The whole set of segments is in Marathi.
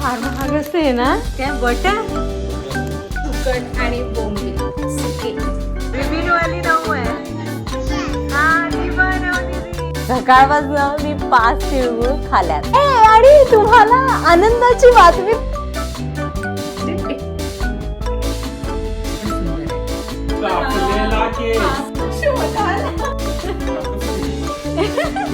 फार महाग असते ना? काय बटर तुकट आणि नऊ आहे. हा. सकाळपासून मी पाच तिळगुळ खाल्यात. ए, आणि तुम्हाला आनंदाची बातमी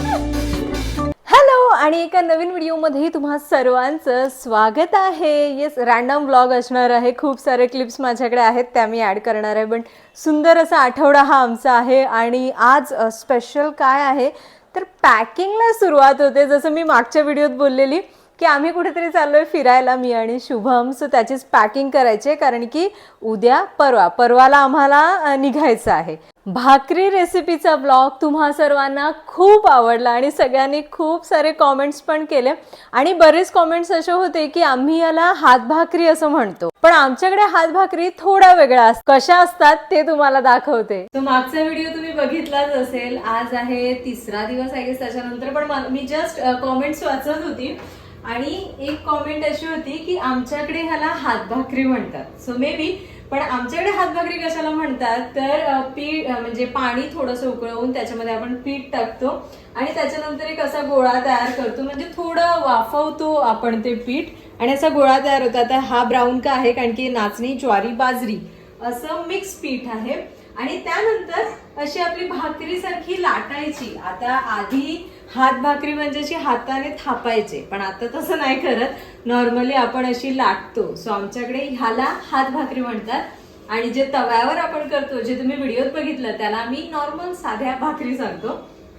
आणि एका नवीन व्हिडिओमध्ये तुम्हा सर्वांचं स्वागत आहे. येस रॅन्डम ब्लॉग असणार आहे. खूप सारे क्लिप्स माझ्याकडे आहेत त्या मी ॲड करणार आहे. पण सुंदर असा आठवडा हा आमचा आहे. आणि आज स्पेशल काय आहे? तर पॅकिंगला सुरुवात होते. जसं मी मागच्या व्हिडिओत बोललेली की आम्ही कुठेतरी चाललोय फिरायला मी आणि शुभम. सो त्याचीच पॅकिंग करायची आहे. कारण की उद्या परवा परवाला आम्हाला निघायचं आहे. भाकरी रेसिपीचा ब्लॉग तुम्हा सर्वांना खूप आवडला आणि सगळ्यांनी खूप सारे कॉमेंट्स पण केले. आणि बरेच कॉमेंट्स असे होते की आम्ही याला हात भाकरी असं म्हणतो. पण आमच्याकडे हात भाकरी थोडा वेगळा असतो कशा असतात ते तुम्हाला दाखवते. तो मागचा व्हिडिओ तुम्ही बघितलाच असेल. आज आहे तिसरा दिवस आहे त्याच्यानंतर. पण मी जस्ट कॉमेंट्स वाचत होती. आणि एक कॉमेंट अशी होती की आमच्याकडे ह्याला हातभाकरी म्हणतात. सो मे बी पण आमच्याकडे हातभाकरी कशाला म्हणतात तर पीठ म्हणजे पाणी थोडंसं उकळवून त्याच्यामध्ये आपण पीठ टाकतो. आणि त्याच्यानंतर एक असा गोळा तयार करतो म्हणजे थोडं वाफवतो आपण ते पीठ. आणि असा गोळा तयार होतो. आता हा ब्राऊन का आहे? कारण की नाचणी ज्वारी बाजरी असं मिक्स पीठ आहे. आणि त्यानंतर अशी आपली भाकरीसारखी लाटायची. आता आधी हात भाकरी म्हणजे अशी हाताने थापायचे. पण आता तसं नाही करत. नॉर्मली आपण अशी लाटतो. सो आमच्याकडे ह्याला हात भाकरी म्हणतात. आणि जे तव्यावर आपण करतो जे तुम्ही व्हिडिओत बघितलं त्याला आम्ही नॉर्मल साध्या भाकरी सांगतो.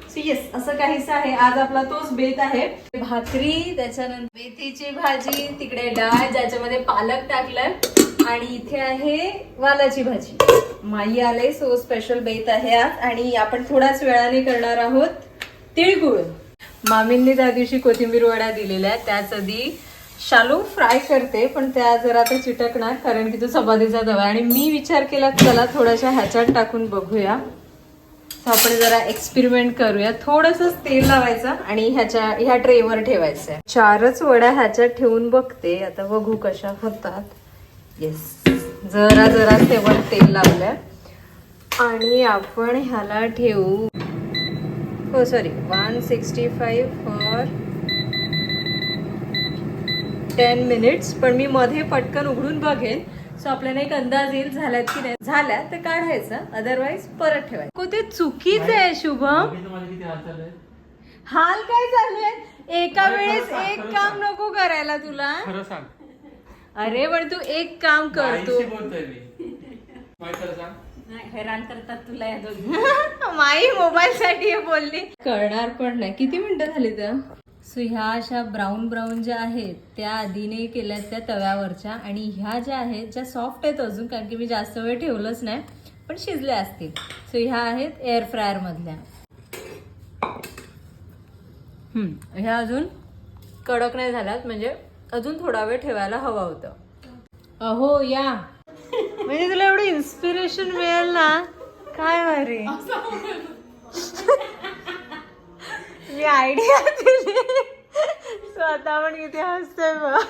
सो येस असं काहीसं आहे. आज आपला तोच बेत आहे. भाकरी त्याच्यानंतर मेथीची भाजी तिकडे डाळ ज्याच्यामध्ये पालक टाकलाय. आणि इथे आहे वालाची भाजी. माई आले सो स्पेशल बेत आहे आज. आणि आपण थोड्याच वेळाने करणार आहोत. तिळगुळ. मामींनी त्या दिवशी कोथिंबीर वड्या दिलेल्या आहेत. त्याच आधी शालू फ्राय करते पण त्या जरा आता चिटकणार कारण की तो चपातीचा दवा आहे. आणि मी विचार केला चला थोड्याशा ह्याच्यात टाकून बघूया. तर आपण जरा एक्सपेरिमेंट करूया. थोडस तेल लावायचं आणि ह्याच्या ह्या ट्रेवर ठेवायचं आहे. चारच वड्या ह्याच्यात ठेवून बघते. आता बघू कशा होतात. येस जरा जरा तेवर तेल लावलंय. आणि आपण ह्याला ठेवू. हो sorry one sixty five four ten minutes पण मी मध्ये पटकन उघडून बघेन. सो आपल्याला एक अंदाज येईल झाल्यात की नाही. झाल्या तर काढायचं. अदरवाईज परत ठेवायचं. कोणते चुकीचं आहे शुभम. चालू आहेत? हाल काय चालू एका वेळेस एक काम नको करायला तुला. खरं सांग. अरे पण तू एक काम करतो. हैराण करतात तुला या दोघी. माई मोबाईल साठी बोलली. कळणार पण नाही. किती मिनिटं झाली तर? सो ह्या अशा ब्राऊन ब्राऊन ज्या आहेत त्या आधीने केल्यात त्या तव्यावरच्या आणि ह्या ज्या आहेत ज्या सॉफ्ट आहेत अजून कारण की मी जास्त वेळ ठेवलंच नाही पण शिजल्या असतील. सो ह्या आहेत एअर फ्रायर मधल्या. हम्म, ह्या अजून कडक नाही झाल्यात म्हणजे अजून थोडा वेळ ठेवायला हवा होतं. अहो या. म्हणजे तुला एवढं इन्स्पिरेशन मिळेल ना? काय भारी. मी आयडिया दिली. स्वतः पण किती हसतोय बघ.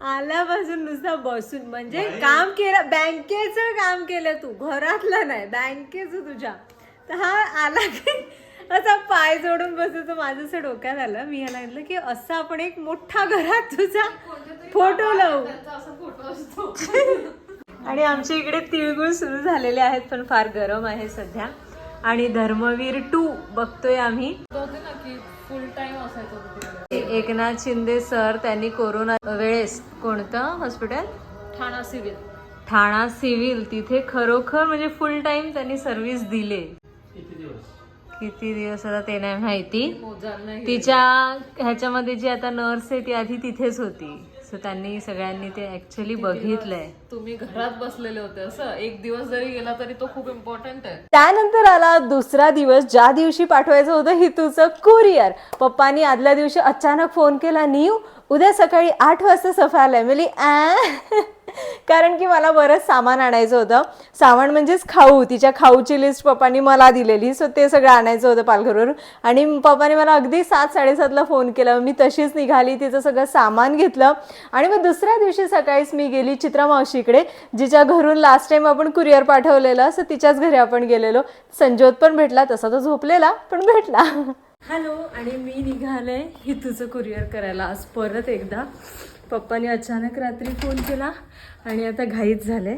आल्यापासून नुसता बसून. म्हणजे काम केलं बँकेचं काम केलं तू. घरातलं नाही बँकेचं तुझ्या. तर हा आला की असा पाय जोडून बसतो. माझं असं डोक्यात आलं. मी ह्याला म्हटलं की असं आपण एक मोठा घरात तुझा फोटो लावू. आणि आमच्या इकडे तिळगुळ सुरू झालेले आहेत पण फार गरम आहे सध्या. आणि धर्मवीर टू बघतोय आम्ही. फुल टाइम असायचं एकनाथ शिंदे सर त्यांनी कोरोना वेळेस कोणतं hospital Thane civil Thane civil तिथे खरोखर म्हणजे फुल टाइम त्यांनी सर्व्हिस दिले. किती दिवस? आता ते नाही माहिती. तिच्या ह्याच्यामध्ये जी आता नर्स आहे ती आधी तिथेच होती. सो त्यांनी सगळ्यांनी ते ऍक्च्युली बघितलंय. तुम्ही घरात बसलेले होते असं. एक दिवस जरी गेला तरी तो खूप इम्पॉर्टंट आहे. त्यानंतर आला दुसरा दिवस ज्या दिवशी पाठवायचं होतं हितूचं कुरिअर पप्पानी आदल्या दिवशी अचानक फोन केला नीव उद्या सकाळी आठ वाजता सफा आलाय मिली आ कारण की मला बरंच सामान आणायचं होतं. सामान म्हणजेच खाऊ. तिच्या खाऊची लिस्ट पप्पांनी मला दिलेली. सो ते सगळं आणायचं होतं पालघरवरून. आणि पप्पाने मला अगदी सात साडेसातला फोन केला. मी तशीच निघाली. तिचं सगळं सामान घेतलं. आणि मग दुसऱ्या दिवशी सकाळीच मी गेली चित्रा मावशीकडे जिच्या घरून लास्ट टाइम आपण कुरिअर पाठवलेलं. असं तिच्याच घरी आपण गेलेलो. संजोत पण भेटला. तसा तो झोपलेला पण भेटला. हॅलो आणि मी निघाले हितूचं तुझं कुरिअर करायला. आज परत एकदा. पप्पाने अचानक रात्री फोन केला आणि आता घाईत झाले.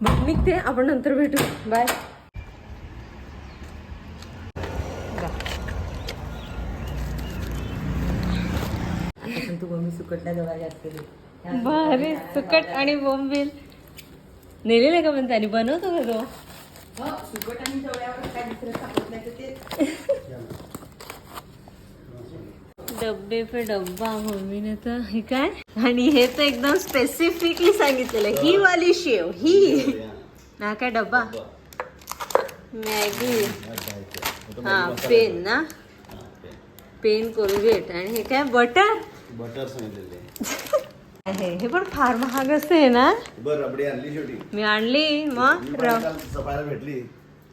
बघ निघते. आपण नंतर भेटू. बाय. भारी सुकट आणि बोंबील नेलेले का पण त्याने? बनवतो का तो डब्बे पे डब्बा मम्मीने तर हे काय? आणि हे तर एकदम स्पेसिफिकली सांगितलेलं ही वाली शेव ही. ना काय डब्बा? मॅगी. हा पेन ना? Pen Colgate. आणि हे काय बटर? बटर सांगितलेले. आहे हे पण फार महाग असते ना? बर रबडी आणली शेवटी. मी आणली मग सफायला भेटली.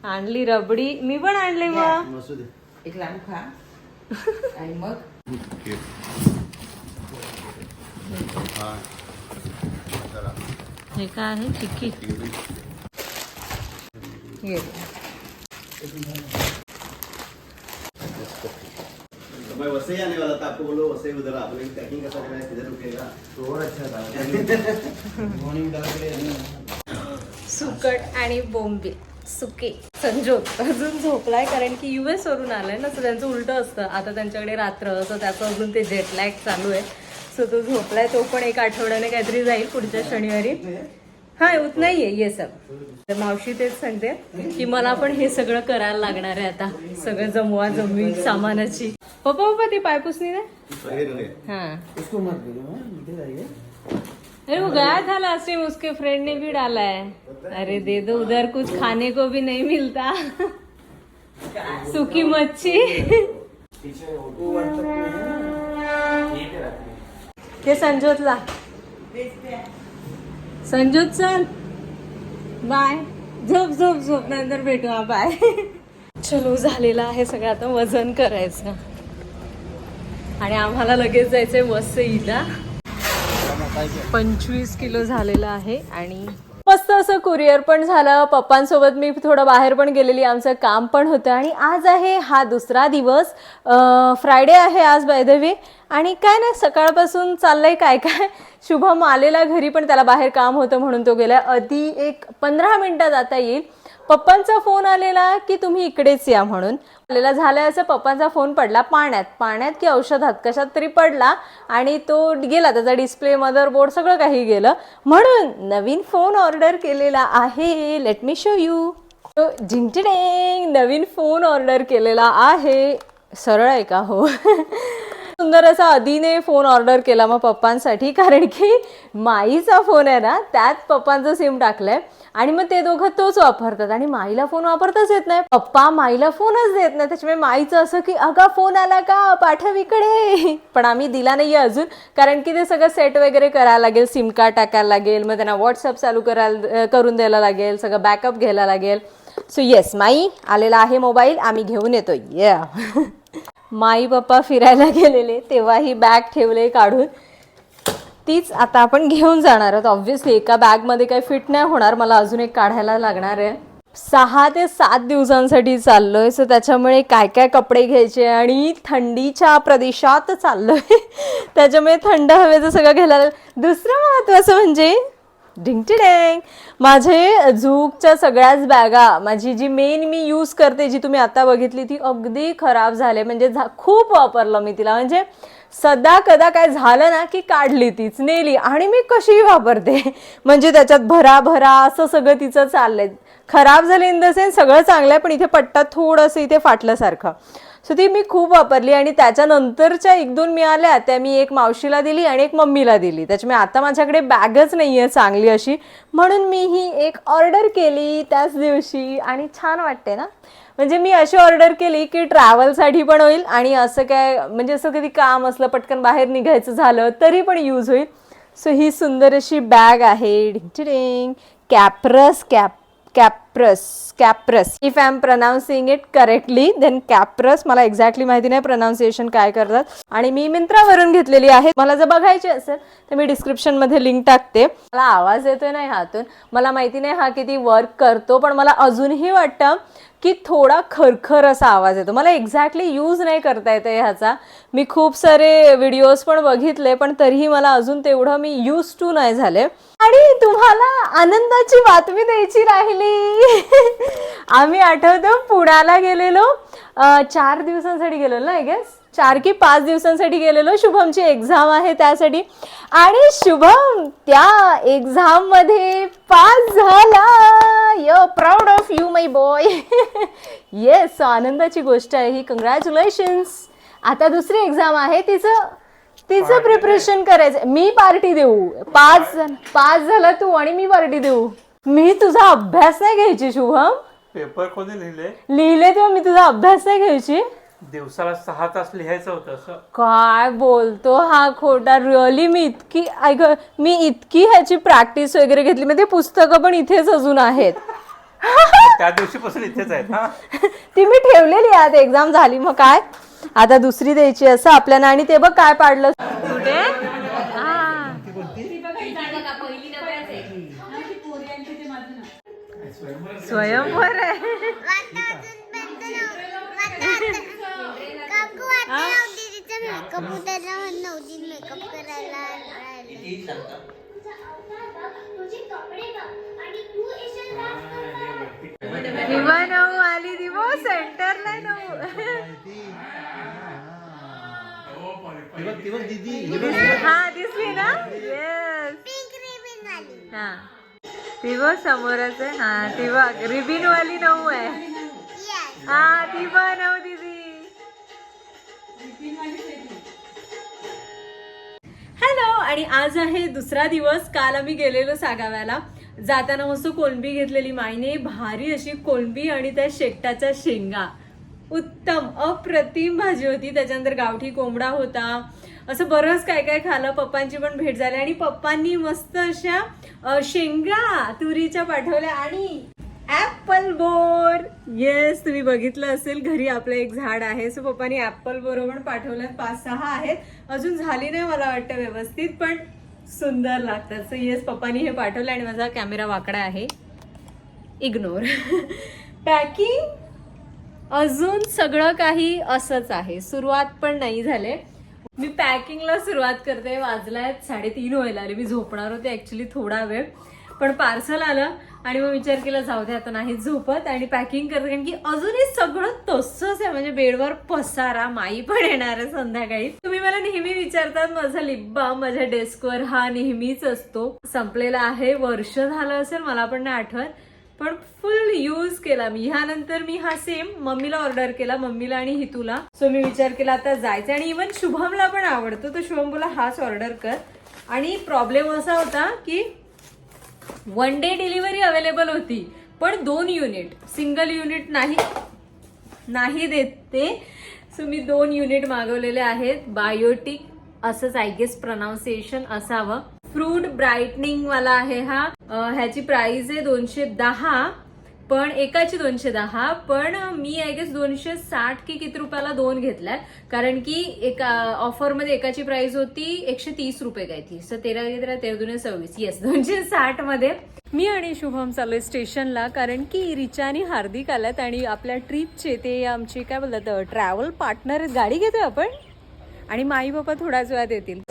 आणली रबडी. मी पण आणली मग. एक लांब खा. आणि मग? हा. हे काय आहे? चिक्की. तो मैं वैसे ही आने वाला था आपको बोलो वैसे ही उधर आप लोग पैकिंग कैसा करना किधर रुकेगा? तो और अच्छा था। मॉर्निंग सुकट आणि बोंबील. सुके. संजोत अजून झोपलाय कारण की युएस वरून आलाय ना सो त्यांचं उलट असतं. आता त्यांच्याकडे रात्र सो त्याचं अजून ते जेटलॅग चालू आहे. सो तो झोपलाय तो पण एक आठवड्याने काहीतरी जाईल पुढच्या शनिवारी. हा उत नाही आहे ये सब तर मावशी तेच सांगते की मला पण हे सगळं करायला लागणार आहे आता. सगळं जमवा जमवी सामानाची. पप्पा पप्पा ती पायपुसणी ना हाँ. अरे वो गया था लास्ट टाइम उसके फ्रेंड ने भी डाला है। अरे दे दो उधर कुछ खाने को भी नहीं मिलता। सूखी मच्छी। हे संजोतला। संजोत चल बाय। झोप झोप झोप. नंतर भेटू हा बाय. चलो झालेला आहे सगळं. आता वजन करायचं. आणि आम्हाला लगेच जायचंय वसईला पंचवीस किलो झालेलं आहे आणि मस्त असं कुरिअर पण झालं. पप्पांसोबत मी थोडं बाहेर पण गेलेली. आमचं काम पण होतं. आणि आज आहे हा दुसरा दिवस. फ्रायडे आहे आज बाय द वे आणि काय नाही सकाळपासून चाललंय काय काय. शुभम आलेला घरी पण त्याला बाहेर काम होतं म्हणून तो गेला आधी एक पंधरा मिनटात आता येईल. पप्पांचा फोन आलेला की तुम्ही इकडेच या म्हणून. आलेला झालं असं पप्पांचा फोन पडला पाण्यात. पाण्यात की औषधात कशात तरी पडला आणि तो गेला. त्याचा डिस्प्ले मदरबोर्ड सगळं काही गेलं. म्हणून नवीन फोन ऑर्डर केलेला आहे. लेट मी शो यू जिंकडेंग नवीन फोन ऑर्डर केलेला आहे. सरळ आहे का? हो. सुंदर असा आधीने फोन ऑर्डर केला मग पप्पांसाठी. कारण की माईचा फोन आहे ना त्यात पप्पांचं सिम टाकलंय. आणि मग ते दोघं तोच वापरतात. आणि माईला फोन वापरताच येत नाही. पप्पा माईला फोनच देत नाही. त्याच्यामुळे माईचं असं की अगा फोन आला का? पाठव इकडे. पण आम्ही दिला नाहीये अजून. कारण की ते सगळं सेट वगैरे करायला लागेल सिम कार्ड टाकायला लागेल मग त्यांना व्हॉट्सअप चालू करायला करून द्यायला लागेल सगळं बॅकअप घ्यायला लागेल. सो येस माई आलेला आहे मोबाईल आम्ही घेऊन येतो. या माई पप्पा फिरायला गेलेले. तेव्हा ही बॅग ठेवले काढून. तीच आता आपण घेऊन जाणार आहोत. ऑब्व्हियसली एका बॅगमध्ये काही फिट नाही होणार. मला अजून एक काढायला लागणार आहे. सहा ते सात दिवसांसाठी चाललोय. सो त्याच्यामुळे काय काय कपडे घ्यायचे आणि थंडीच्या प्रदेशात चाललोय. त्याच्यामुळे थंड हवेचं सगळं घ्यायला दुसरं महत्त्वाचं म्हणजे डिंगटिडेंग माझे झूकच्या सगळ्याच बॅगा माझी जी मेन मी यूज करते जी तुम्ही आता बघितली ती अगदी खराब झाले. म्हणजे झा खूप वापरलं मी तिला. म्हणजे सदा कदा काय झालं ना की काढली तीच नेली. आणि मी कशीही वापरते. म्हणजे त्याच्यात भरा भरा असं सगळं तिचं चाललंय. खराब झालं इन द सेन्स सगळं चांगलं आहे पण इथे पट्टा थोडंसं इथे फाटल्यासारखं. सो ती मी खूप वापरली आणि त्याच्यानंतरच्या एक दोन मिळाल्या त्या मी एक मावशीला दिली आणि एक मम्मीला दिली. त्याच्यामुळे आता माझ्याकडे बॅगच नाही आहे चांगली अशी. म्हणून मी ही एक ऑर्डर केली त्याच दिवशी आणि छान वाटते ना. म्हणजे मी अशी ऑर्डर केली की ट्रॅव्हलसाठी पण होईल आणि असं काय म्हणजे असं कधी काम असलं पटकन बाहेर निघायचं झालं तरी पण यूज होईल. सो ही सुंदर अशी बॅग आहे. डिंग Caprese cap Caprese Caprese if I am pronouncing it correctly then Caprese मला एक्झॅक्टली माहिती नाही प्रनाऊन्सिएशन काय करतात. आणि मी मिंत्रावरून घेतलेली आहे. मला जर बघायची असेल तर मी डिस्क्रिप्शनमध्ये लिंक टाकते. मला आवाज येतोय नाही हातून मला माहिती नाही हा किती वर्क करतो पण मला अजूनही वाटतं की थोडा खरखर असा आवाज येतो. मला एक्झॅक्टली यूज नाही करता येतं ह्याचा. मी खूप सारे व्हिडिओज पण बघितले पण तरीही मला अजून तेवढं मी यूज टू नाही झाले. आणि तुम्हाला आनंदाची बातमी द्यायची राहिली. आम्ही आठवतो पुण्याला गेलेलो चार दिवसांसाठी गेलेलो ना आय गेस चार की पाच दिवसांसाठी गेलेलो. शुभमची एक्झाम आहे त्यासाठी. आणि शुभम त्या एक्झाममध्ये पास झाला. य proud of you my boy yes आनंदाची गोष्ट आहे ही. कंग्रॅच्युलेशन्स आता दुसरी एक्झाम आहे. तिचं तिचं प्रिपरेशन करायचं. मी पार्टी देऊ. पाच जण पाच झाला तू आणि मी पार्टी देऊ. मी तुझा अभ्यास नाही घ्यायची शुभम. पेपर कोणी लिहिले? लिहिले तेव्हा मी तुझा अभ्यास नाही घ्यायची. दिवसाला सहा तास लिहायचं होतं असं. काय बोलतो हा खोटा? रिअली मी इतकी ऐक मी इतकी ह्याची प्रॅक्टिस वगैरे घेतली. म्हणजे पुस्तकं पण इथेच अजून आहेत. त्या दिवशीपासून इथेच आहेत हा. ती मी ठेवलेली आहे आता एक्झाम झाली मग काय? आता दुसरी द्यायची असं आपल्याला आणि ते बघ काय पाडलं. कुठे? स्वयंवर आहे काकू आता नवदीदीचा मेकअप उतरला म्हणून नवदीन मेकअप करायला राहिली. तुझे कपडे बघ आणि तू येशील ना दिवा नऊ आली दिवो सेंटरला नऊ हा दिसली ना? येस पिंक रिबन वाली. हा. ती बघ समोरच आहे. हा ती बघ रिबिन वाली नऊ आहे. हा ती बघ नऊ दीदी. हॅलो आणि आज आहे दुसरा दिवस. काल आम्ही गेलेलो सागाव्याला. जाताना मस्त कोलंबी घेतलेली माईने. भारी अशी कोलंबी आणि त्या शेकटाच्या शेंगा. उत्तम अप्रतिम भाजी होती. त्याच्यानंतर गावठी कोंबडा होता. असं बरंच काय काय खाल्लं पप्पांची पण भेट झाली. आणि पप्पांनी मस्त अशा शेंगा तुरीच्या पाठवल्या आणि ऍपल बोर. येस तुम्ही बघितलं असेल घरी आपलं एक झाड आहे. सो पप्पानी ऍपल बोर पण पाठवल्यात. पाच सहा आहेत. अजून झाली नाही मला वाटतं व्यवस्थित पण सुंदर लागतात. सो येस पप्पानी हे पाठवलं आणि माझा कॅमेरा वाकडा आहे. इग्नोर पॅकिंग अजून सगळं काही असंच आहे. सुरुवात पण नाही झाले. मी पॅकिंगला सुरुवात करते. वाजलाय साडेतीन व्हायला आले. मी झोपणार होते ऍक्च्युली थोडा वेळ. पण पार्सल आलं आणि मग विचार केला जाऊ दे आता नाही झोपत आणि पॅकिंग करते. कारण की अजूनही सगळं तसंच आहे. म्हणजे बेडवर पसारा माई पण येणार आहे संध्याकाळी. तुम्ही मला नेहमी विचारतात माझा लिब्बा माझ्या डेस्कवर हा नेहमीच असतो. संपलेला आहे वर्ष झालं असेल मला पण नाही आठवत. पण फुल यूज केला. मी ह्यानंतर मी हा सेम मम्मीला ऑर्डर केला मम्मीला आणि हितूला. सो मी विचार केला आता जायचं आणि इवन शुभमला पण आवडतो. तर शुभम बोला हाच ऑर्डर कर. आणि प्रॉब्लेम असा होता की वन डे डिलिव्हरी अवेलेबल होती पण दोन युनिट सिंगल युनिट नाही नाही देत ते. सो मी दोन युनिट मागवलेले आहेत. बायोटिक असंच आय गेस प्रनाऊन्सिएशन असावं. फ्रूट ब्राईटनिंग वाला आहे हा. ह्याची प्राइस आहे दोनशे दहा. पण एकाची दोनशे दहा. पण मी आय गेस दोनशे साठ की किती रुपयाला दोन घेतल्यात. कारण की एका ऑफरमध्ये एकाची प्राइस होती एकशे तीस रुपये काय ती सो तेरा तेरा तेरा दोन सव्वीस. येस दोनशे साठमध्ये. मी आणि शुभम चाललोय स्टेशनला. कारण की रिचा आणि हार्दिक आल्यात आणि आपल्या ट्रिपचे ते आमचे काय बोलतात ट्रॅव्हल पार्टनर गाडी घेतोय आपण? आणि माई बाबा थोड्याच वेळात येतील.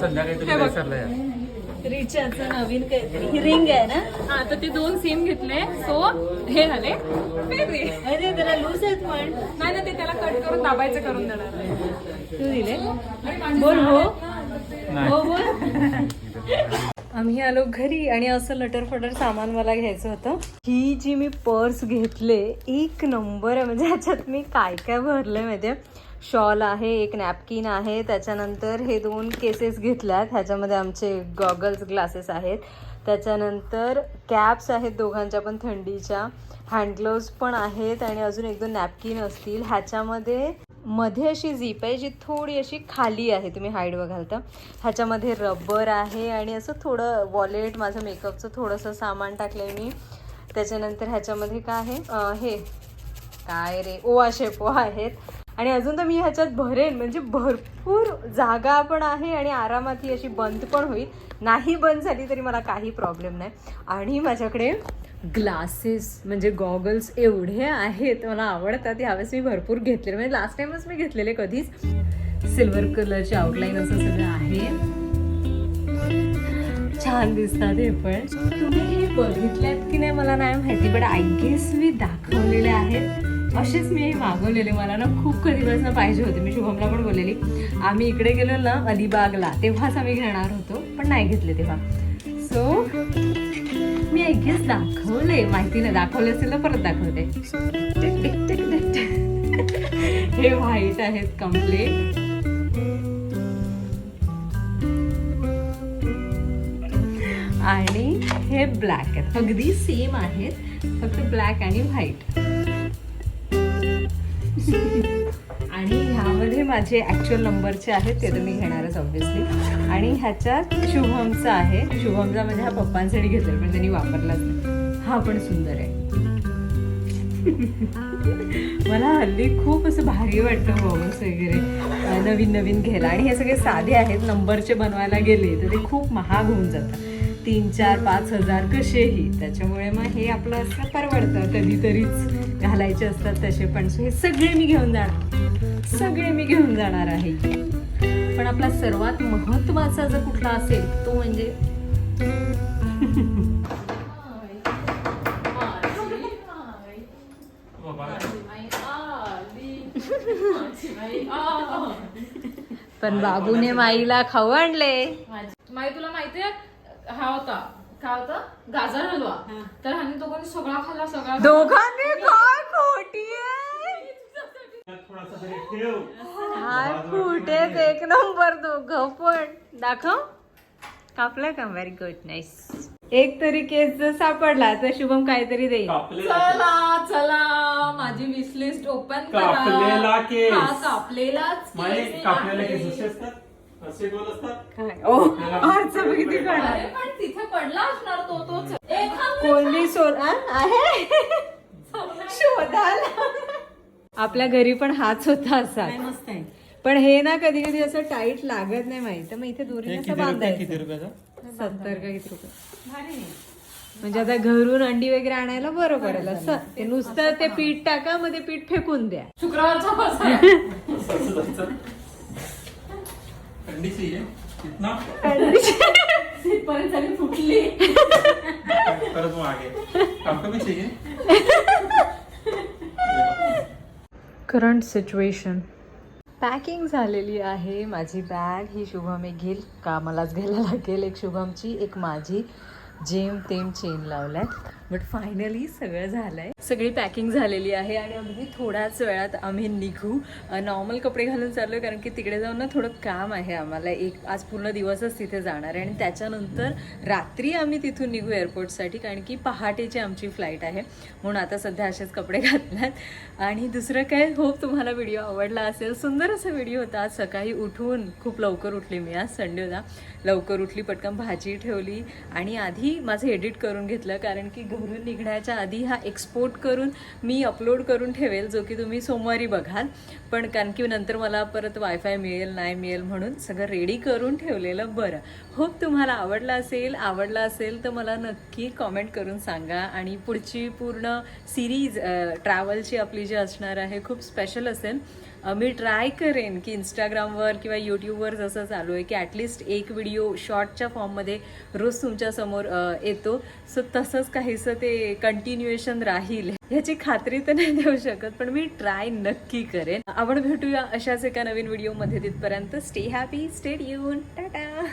रिचाचं नवीन काहीतरी. रिंग आहे ना? हा तर ते दोन सेम घेतले. सो हे झाले. वेगळे अरे त्याला लूज आहेत पण. नाही ना ते त्याला कट करून दाबायचं करून देणार तू दिले? बोल हो. हो बोल. आम्ही आलो घरी आणि असं लटर सामान मला घ्यायचं होतं. ही जी मी पर्स घेतले एक नंबर आहे. म्हणजे ह्याच्यात मी काय काय भरलंय माहितीये? शॉल आहे एक नॅपकिन आहे त्याच्यानंतर हे दोन केसेस घेतल्यात. ह्याच्यामध्ये आमचे गॉगल्स ग्लासेस आहेत. त्याच्यानंतर कॅप्स आहेत दोघांच्या पण थंडीच्या. हँडग्लोव्ज पण आहेत आणि अजून एक दोन नॅपकिन असतील. ह्याच्यामध्ये मध्ये अशी झीप आहे जी थोडी अशी खाली आहे तुम्ही हाईड बघाल तर ह्याच्यामध्ये रबर आहे आणि असं थोडं वॉलेट माझं मेकअपचं थोडंसं सामान टाकलं आहे मी. त्याच्यानंतर ह्याच्यामध्ये काय आहे? हे. काय रे? ओवा शेपो आहेत. आणि अजून तर मी ह्याच्यात भरेन म्हणजे भरपूर जागा पण आहे आणि आरामात ही अशी बंद पण होईल. नाही बंद झाली तरी मला काही प्रॉब्लेम नाही. आणि माझ्याकडे ग्लासेस म्हणजे गॉगल्स एवढे आहेत मला आवडतात. यावेळेस मी भरपूर घेतलेले म्हणजे लास्ट टाइमच मी घेतलेले कधीच. सिल्वर कलरची आउटलाईन असं सगळं आहे. छान दिसतात हे पण. तुम्ही हे बघितल्यात की नाही मला नाही माहिती बट आय गेस मी दाखवलेले आहेत. असेच मी मागवलेले. मला ना खूप कधीपासून पाहिजे होते. मी शुभमला पण बोललेली. आम्ही इकडे गेलो ना अलिबागला. तेव्हाच आम्ही घेणार होतो पण नाही घेतले तेव्हा. सो मी आय गेस दाखवले माहिती नाही. दाखवले असेल तर परत दाखवते. हे व्हाईट आहेत कंप्लीट आणि हे ब्लॅक आहेत. अगदी सेम आहेत. फक्त ब्लॅक आणि व्हाईट आणि ह्यामध्ये माझे ॲक्च्युअल नंबरचे आहेत ते तर मी घेणारच ऑब्व्हियसली आणि ह्याच्यात शुभमचा आहे. शुभमचा म्हणजे हा पप्पांसाठी घेतलेला पण त्यांनी वापरलाच नाही. हा पण सुंदर आहे. मला हल्ली खूप असं भारी वाटतं बॉबल्स वगैरे. नवीन नवीन घ्यायला. आणि हे सगळे साधे आहेत. नंबरचे बनवायला गेले तर ते खूप महाग होऊन जातात. तीन चार पाच हजार कसेही. त्याच्यामुळे मग हे आपलं असं परवडतं. कधीतरीच घालायचे असतात तसे पण. हे सगळे मी घेऊन जाणार. सगळे मी घेऊन जाणार आहे. पण आपला सर्वात महत्त्वाचा जर कुठला असेल तो म्हणजे? पण बाबूने माईला खाऊ आणले. माही तुला माहितीये? हा होता. काय होता? गाजर हलवा. तर ह्याने तो कोणी सगळा खाल्ला सगळा दोघांनी काय खोटी काय खोटे एक नंबर दोघं पण. दाखव. कापलं का? व्हेरी गुड नाईस एक तरी केस जर सापडला तर शुभम काहीतरी देईल. चला चला. माझी विश लिस्ट ओपन कापलेला केस. कापलेलाच केस कापलेले. केस असे असतात असे गोल असतात? काय? ओ आरचं किती काढा अरे पण तिथे पडला असणार तो तोच एक हा कोणली सोल आ? आहे? शोधाला. आपल्या घरी पण हाच होता असा. मस्त आहे. पण हे ना कधी कधी असं टाईट लागत नाही माहिती. तर मग इथे दोरी असं बांधायचं. रुपयाचा? सत्तर का किती रुपये? म्हणजे आता घरून अंडी वगैरे आणायला बरं पडेल असं ते नुसतं ते पीठ टाका मग ते पीठ फेकून द्या. शुक्रवारचा बसा थंडी चाहिए कितना परत झाली फुटली. परत मग आगे. आपको भी चाहिए? करंट सिच्युएशन पॅकिंग झालेली आहे माझी बॅग ही शुभम एक घेईल. का मलाच घ्यायला लागेल. एक शुभमची एक माझी. जेम तेम चेन लावल्यात. बट फायनली सगळं झालंय. सगळी पॅकिंग झालेली आहे आणि अगदी थोड्याच वेळात आम्ही निघू. नॉर्मल कपडे घालून चाललो कारण की तिकडे जाऊन ना थोडं काम आहे आम्हाला. एक आज पूर्ण दिवसच तिथे जाणार आहे आणि त्याच्यानंतर रात्री आम्ही तिथून निघू एअरपोर्टसाठी कारण की पहाटेची आमची फ्लाईट आहे. म्हणून आता सध्या असेच कपडे घातल्यात. आणि दुसरं काय? होप तुम्हाला व्हिडिओ आवडला असेल. सुंदर असा व्हिडिओ होता. आज सकाळी उठून खूप लवकर उठली मी आज संडे होता. लवकर उठली पटकन भाजी ठेवली आणि आधी माझं एडिट करून घेतलं कारण की घरून निघण्याच्या आधी हा एक्सपोर्ट करून मी अपलोड करून ठेवेल जो की तुम्ही सोमवारी बघाल. पण कारण की नंतर मला परत वायफाय मिळेल नाही मिळेल म्हणून सगळं रेडी करून ठेवलेलं बरं. होप तुम्हाला आवडला असेल आवडला असेल तर मला नक्की कॉमेंट करून सांगा. आणि पुढची पूर्ण सिरीज ट्रॅव्हलची आपली जी असणार आहे खूप स्पेशल असेल. मी ट्राय करेन की इंस्टाग्रामवर किंवा यूट्यूबवर जसं चालू आहे की ॲटलिस्ट एक व्हिडिओ शॉर्टच्या फॉर्ममध्ये रोज तुमच्यासमोर येतो. सो तसंच काहीसं ते कंटिन्युएशन राहील. ह्याची खात्री तर नाही देऊ शकत पण मी ट्राय नक्की करेन. आपण भेटूया अशाच एका नवीन व्हिडिओमध्ये तिथपर्यंत. स्टे हॅपी स्टे येऊन टाटा